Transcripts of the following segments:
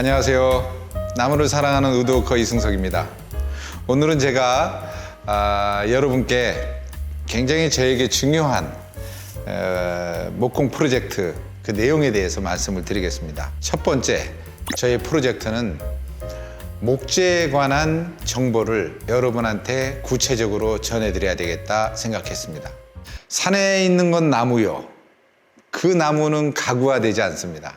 안녕하세요. 나무를 사랑하는 우드워커 이승석입니다. 오늘은 제가 아, 여러분께 굉장히 저에게 중요한 어, 목공 프로젝트 그 내용에 대해서 말씀을 드리겠습니다. 첫 번째, 저희 프로젝트는 목재에 관한 정보를 여러분한테 구체적으로 전해드려야 되겠다 생각했습니다. 산에 있는 건 나무요. 그 나무는 가구화되지 않습니다.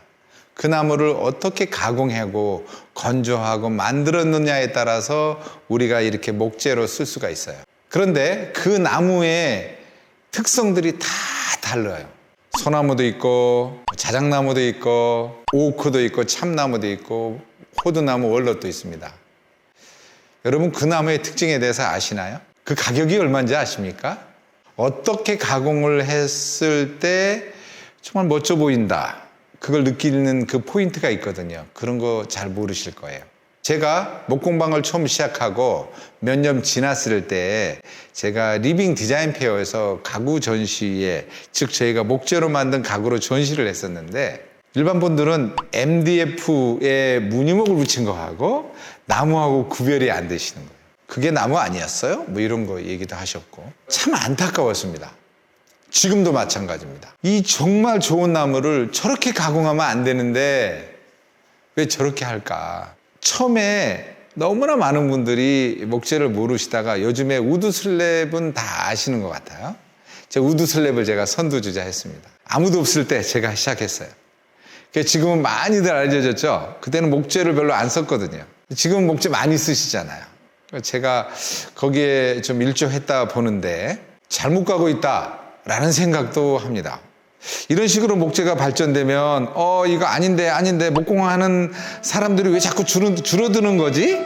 그 나무를 어떻게 가공하고 건조하고 만들었느냐에 따라서 우리가 이렇게 목재로 쓸 수가 있어요. 그런데 그 나무의 특성들이 다 달라요. 소나무도 있고 자작나무도 있고 오크도 있고 참나무도 있고 호두나무 월넛도 있습니다. 여러분 그 나무의 특징에 대해서 아시나요? 그 가격이 얼마인지 아십니까? 어떻게 가공을 했을 때 정말 멋져 보인다. 그걸 느끼는 그 포인트가 있거든요. 그런 거 잘 모르실 거예요. 제가 목공방을 처음 시작하고 몇 년 지났을 때 제가 리빙 디자인 페어에서 가구 전시에 즉 저희가 목재로 만든 가구로 전시를 했었는데 일반 분들은 MDF에 무늬목을 붙인 거하고 나무하고 구별이 안 되시는 거예요. 그게 나무 아니었어요? 뭐 이런 거 얘기도 하셨고 참 안타까웠습니다. 지금도 마찬가지입니다. 이 정말 좋은 나무를 저렇게 가공하면 안 되는데 왜 저렇게 할까? 처음에 너무나 많은 분들이 목재를 모르시다가 요즘에 우드 슬랩은 다 아시는 것 같아요. 제가 우드 슬랩을 제가 선두주자 했습니다. 아무도 없을 때 제가 시작했어요. 지금은 많이들 알려졌죠? 그때는 목재를 별로 안 썼거든요. 지금은 목재 많이 쓰시잖아요. 제가 거기에 좀 일조했다 보는데 잘못 가고 있다 라는 생각도 합니다. 이런 식으로 목재가 발전되면 어 이거 아닌데 아닌데 목공하는 사람들이 왜 자꾸 줄어, 줄어드는 거지?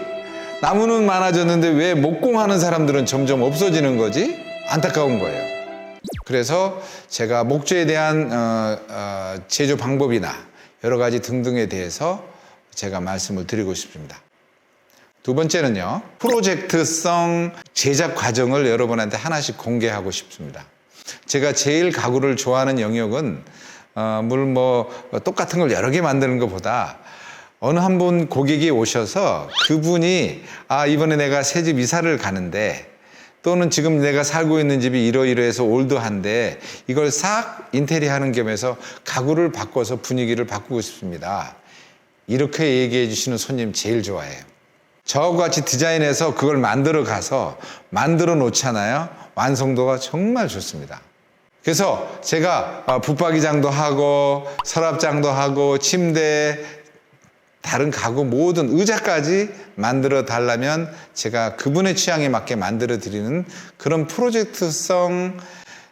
나무는 많아졌는데 왜 목공하는 사람들은 점점 없어지는 거지? 안타까운 거예요. 그래서 제가 목재에 대한 어, 어, 제조 방법이나 여러 가지 등등에 대해서 제가 말씀을 드리고 싶습니다. 두 번째는요, 프로젝트성 제작 과정을 여러분한테 하나씩 공개하고 싶습니다. 제가 제일 가구를 좋아하는 영역은, 어, 물론 뭐, 똑같은 걸 여러 개 만드는 것보다 어느 한 분 고객이 오셔서 그분이, 아, 이번에 내가 새 집 이사를 가는데, 또는 지금 내가 살고 있는 집이 이러이러해서 올드한데, 이걸 싹 인테리어 하는 겸해서 가구를 바꿔서 분위기를 바꾸고 싶습니다. 이렇게 얘기해 주시는 손님 제일 좋아해요. 저하고 같이 디자인해서 그걸 만들어 가서 만들어 놓잖아요. 완성도가 정말 좋습니다. 그래서 제가 어, 붙박이장도 하고 서랍장도 하고 침대 다른 가구 모든 의자까지 만들어 달라면 제가 그분의 취향에 맞게 만들어 드리는 그런 프로젝트성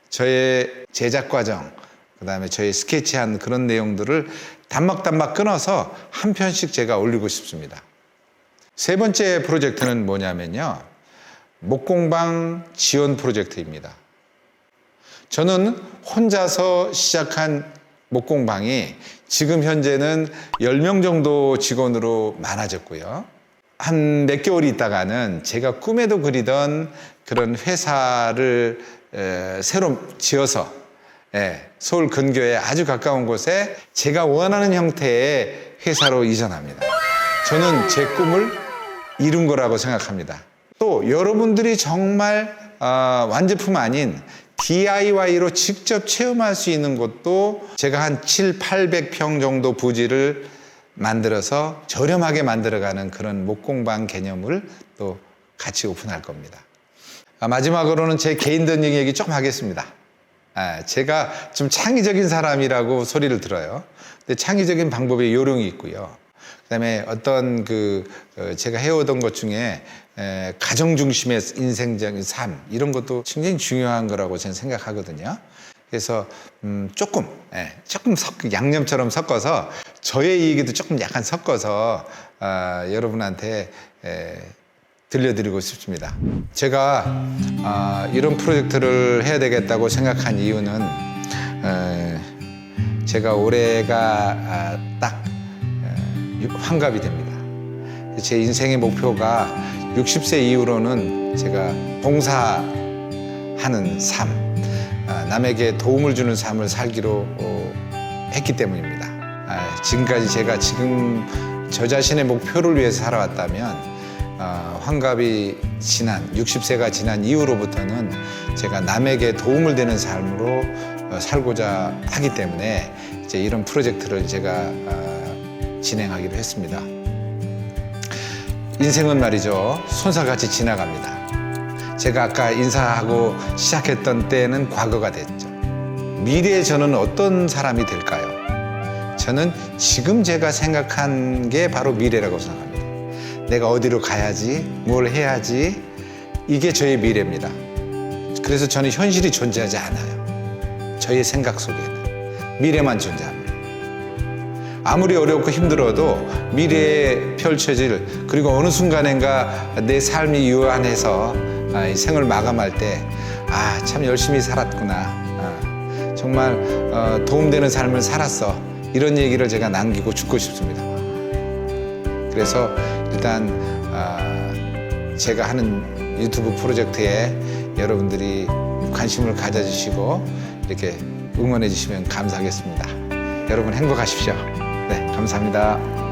저의 제작 과정 그다음에 저의 스케치한 그런 내용들을 단막단막 끊어서 한 편씩 제가 올리고 싶습니다. 세 번째 프로젝트는 뭐냐면요. 목공방 지원 프로젝트입니다. 저는 혼자서 시작한 목공방이 지금 현재는 10명 정도 직원으로 많아졌고요. 한 몇 개월 있다가는 제가 꿈에도 그리던 그런 회사를 에, 새로 지어서 예, 서울 근교에 아주 가까운 곳에 제가 원하는 형태의 회사로 이전합니다. 저는 제 꿈을 이룬 거라고 생각합니다. 또 여러분들이 정말 어, 완제품 아닌 DIY로 직접 체험할 수 있는 곳도 제가 한 7, 800평 정도 부지를 만들어서 저렴하게 만들어가는 그런 목공방 개념을 또 같이 오픈할 겁니다. 아, 마지막으로는 제 개인적인 얘기 조금 하겠습니다. 아, 제가 좀 창의적인 사람이라고 소리를 들어요. 근데 창의적인 방법에 요령이 있고요. 그다음에 어떤 그 어, 제가 해오던 것 중에 에, 가정 중심의 인생적인 삶 이런 것도 굉장히 중요한 거라고 저는 생각하거든요. 그래서 음, 조금 예, 조금 섞, 양념처럼 섞어서 저의 얘기도 조금 약간 섞어서 아, 여러분한테 에, 들려드리고 싶습니다. 제가 아, 이런 프로젝트를 해야 되겠다고 생각한 이유는 에, 제가 올해가 아, 딱 에, 환갑이 됩니다. 제 인생의 목표가 60세 이후로는 제가 봉사하는 삶, 아, 남에게 도움을 주는 삶을 살기로 어, 했기 때문입니다. 아, 지금까지 제가 지금 저 자신의 목표를 위해서 살아왔다면 어, 환갑이 지난 60세가 지난 이후로부터는 제가 남에게 도움을 되는 삶으로 어, 살고자 하기 때문에 이제 이런 프로젝트를 제가 어, 진행하기로 했습니다. 인생은 말이죠 손살같이 지나갑니다. 제가 아까 인사하고 시작했던 때는 과거가 됐죠. 미래에 저는 어떤 사람이 될까요? 저는 지금 제가 생각한 게 바로 미래라고 생각합니다. 내가 어디로 가야지, 뭘 해야지, 이게 저의 미래입니다. 그래서 저는 현실이 존재하지 않아요. 저의 생각 속에는 미래만 존재합니다. 아무리 어렵고 힘들어도 미래에 펼쳐질 그리고 어느 순간인가 내 삶이 유한해서 아, 이 생을 마감할 때 아 참 열심히 살았구나 아, 정말 어, 도움되는 삶을 살았어 이런 얘기를 제가 남기고 죽고 싶습니다. 그래서 일단 아, 제가 하는 유튜브 프로젝트에 여러분들이 관심을 가져주시고 이렇게 응원해 주시면 감사하겠습니다. 여러분 행복하십시오. 네, 감사합니다.